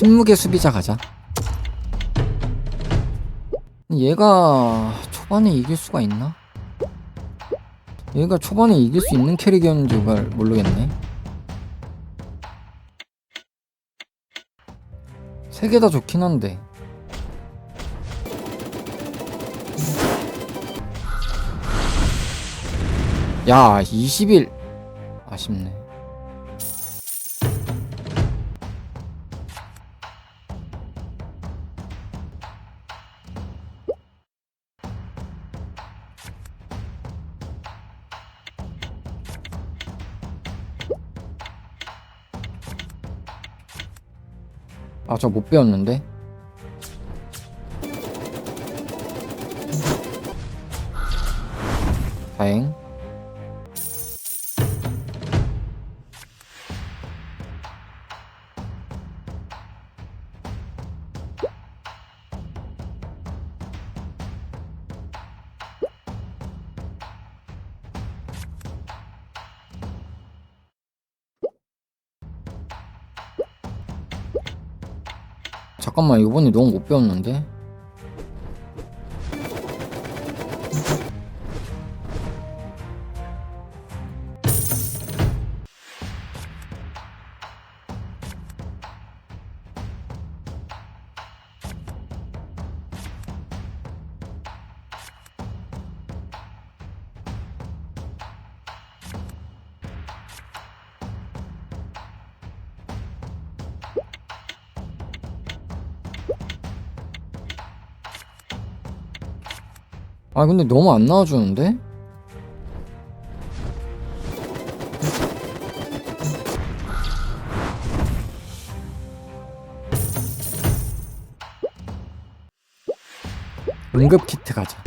침묵의 수비자 가자. 얘가 초반에 이길 수가 있나? 얘가 초반에 이길 수 있는 캐릭이었는지 말 모르겠네. 세 개 다 좋긴 한데. 야, 20일. 아쉽네. 저 못 배웠는데? 다행. 잠깐만 이번에 너무 못 배웠는데? 아 근데 너무 안 나와주는데? 응급 키트 가자.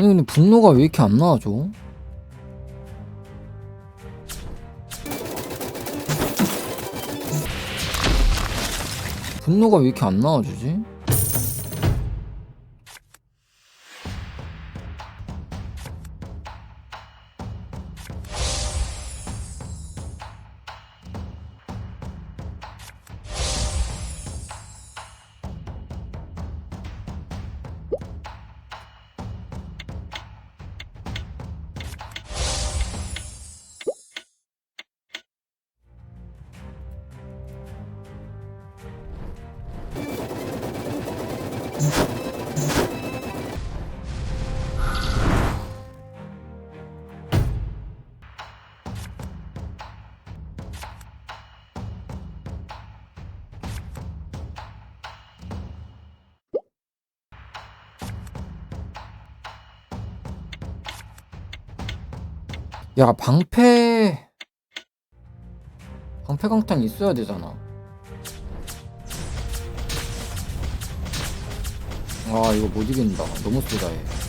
아니 근데 분노가 왜 이렇게 안 나와줘? 분노가 왜 이렇게 안 나와주지? 야 방패. 방패 강탄 있어야 되잖아. 아 이거 못 이긴다. 너무 얘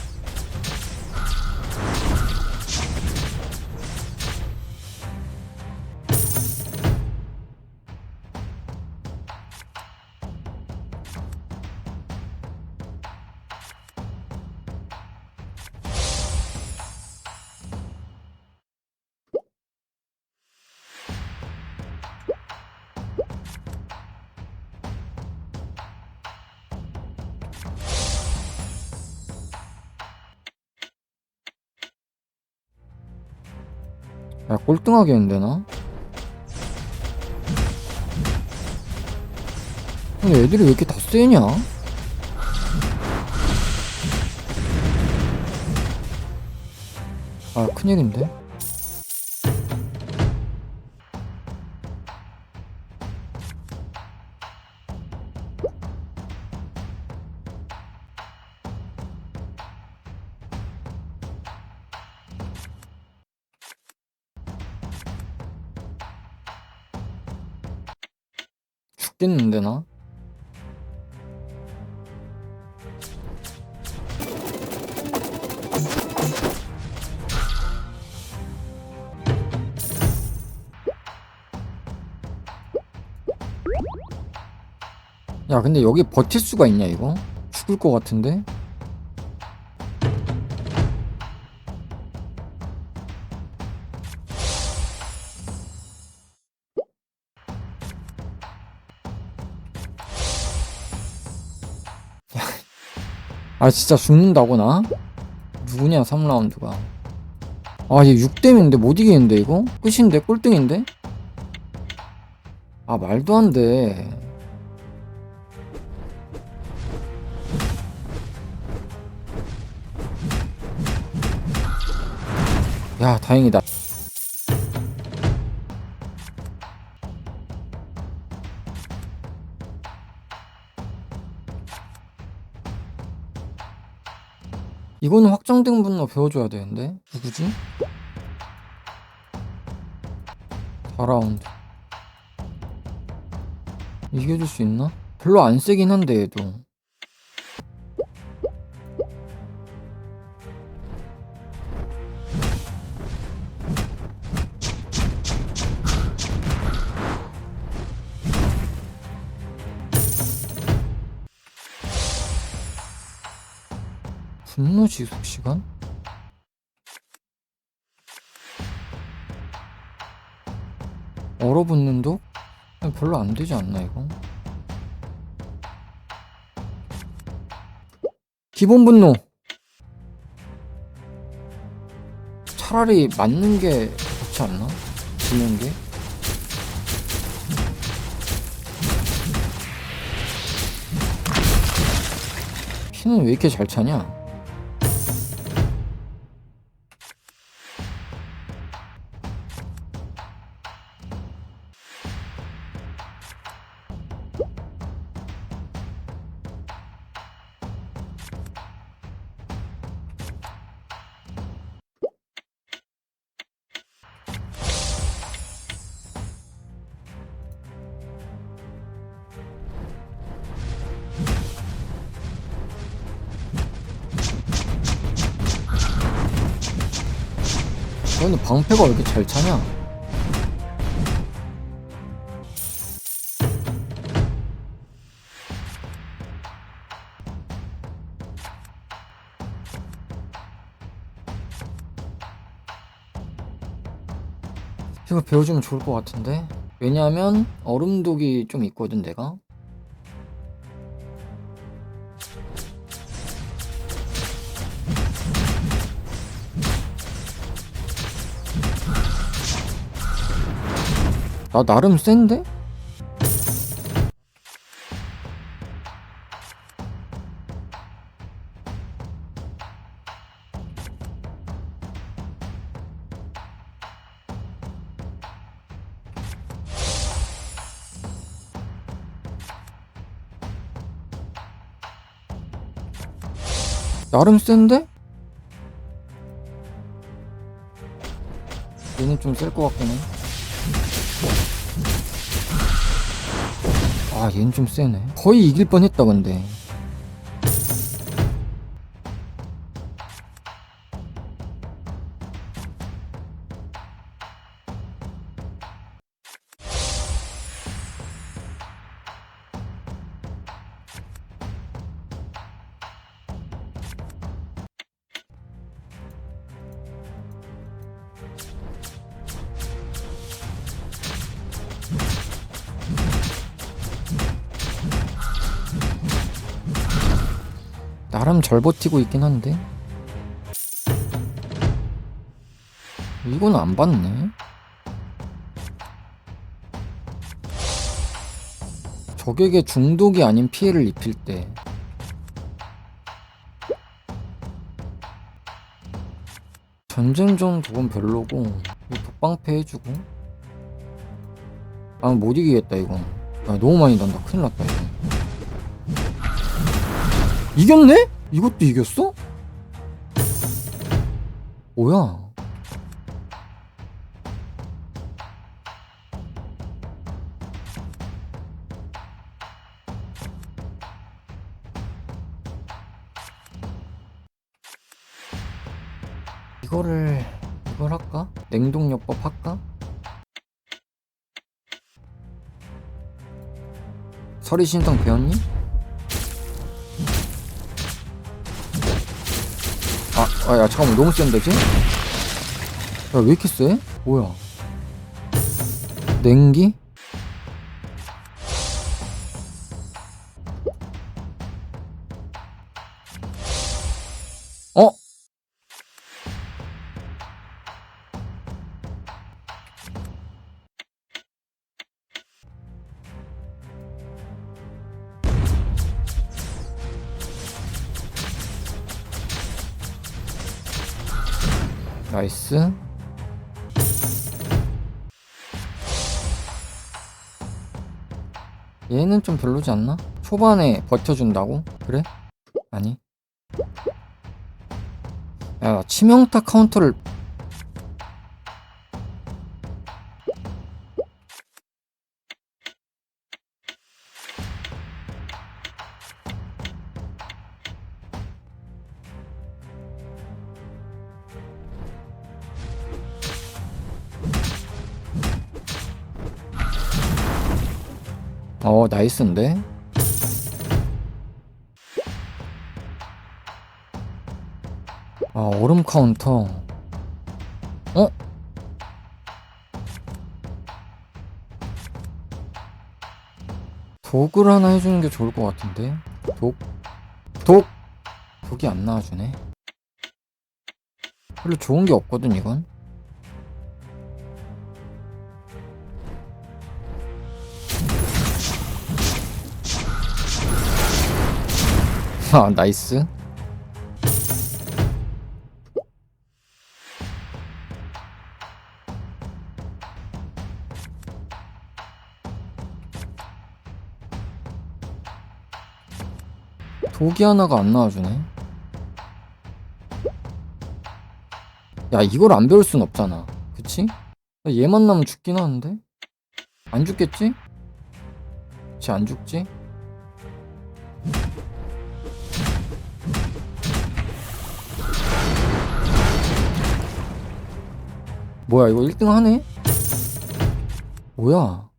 야 꼴등하게 했는데 나? 근데 애들이 왜 이렇게 다 세냐? 아 큰일인데? 죽겠는데 나? 야 근데 여기 버틸 수가 있냐 이거? 죽을 것 같은데? 아 진짜 죽는다고 나? 누구냐 3라운드가 아 얘 6댐인데 못 이기는데 이거? 끝인데 꼴등인데? 아 말도 안돼 야 다행이다 이거는 확정된 분로 배워줘야 되는데 누구지? 4라운드 이겨줄 수 있나? 별로 안 세긴 한데 얘도 분노 지속 시간? 얼어붙는 독? 별로 안 되지 않나 이거? 기본 분노 차라리 맞는 게 좋지 않나? 지는 게? 피는 왜 이렇게 잘 차냐? 근데 방패가 왜 이렇게 잘 차냐? 이거 배워주면 좋을 것 같은데? 왜냐하면 얼음독이 좀 있거든 내가 나 나름 센데? 나름 센데? 얘는 좀 셀 것 같긴 해. 아, 얘는 좀 세네. 거의 이길 뻔 했다, 근데. 나름 잘 버티고 있긴 한데. 이건 안 받네. 적에게 중독이 아닌 피해를 입힐 때. 전쟁전 독은 별로고 이 독방패 해주고. 아 못 이기겠다 이건. 야 너무 많이 난다. 큰일 났다 이건 이겼네? 이것도 이겼어? 뭐야 이거를 이걸 할까? 냉동요법 할까? 서리 신상 배웠니? 아, 아, 야, 잠깐만, 너무 센데, 지? 야, 왜 이렇게 세? 뭐야? 냉기? 나이스. 얘는 좀 별로지 않나? 초반에 버텨준다고? 그래? 아니. 야, 나 치명타 카운터를 어, 나이스인데? 아, 얼음 카운터. 어? 독을 하나 해주는 게 좋을 것 같은데? 독? 독! 독이 안 나와주네. 별로 좋은 게 없거든, 이건. 아, 나이스. 독이 하나가 안 나와주네. 야, 이걸 안 배울 순 없잖아. 그치? 얘 만 나면 죽긴 하는데? 안 죽겠지? 쟤 안 죽지? 뭐야 이거 1등 하네? 뭐야?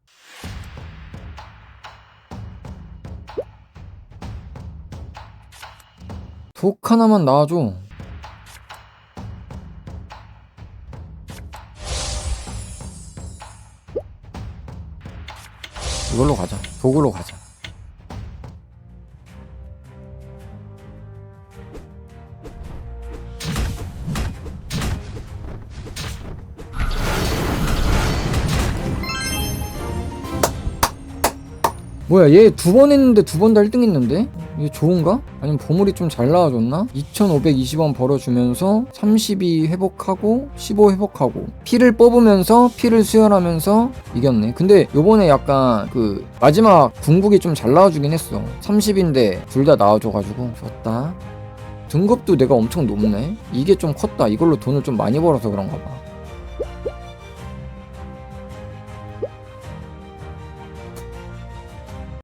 독 하나만 나와줘. 이걸로 가자. 독으로 가자 뭐야 얘 두 번 했는데 두 번 다 1등 했는데? 이게 좋은가? 아니면 보물이 좀 잘 나와줬나? 2520원 벌어주면서 32 회복하고 15 회복하고 피를 뽑으면서 피를 수혈하면서 이겼네 근데 요번에 약간 그 마지막 궁극이 좀 잘 나와주긴 했어 30인데 둘 다 나와줘가지고 좋다 등급도 내가 엄청 높네 이게 좀 컸다 이걸로 돈을 좀 많이 벌어서 그런가 봐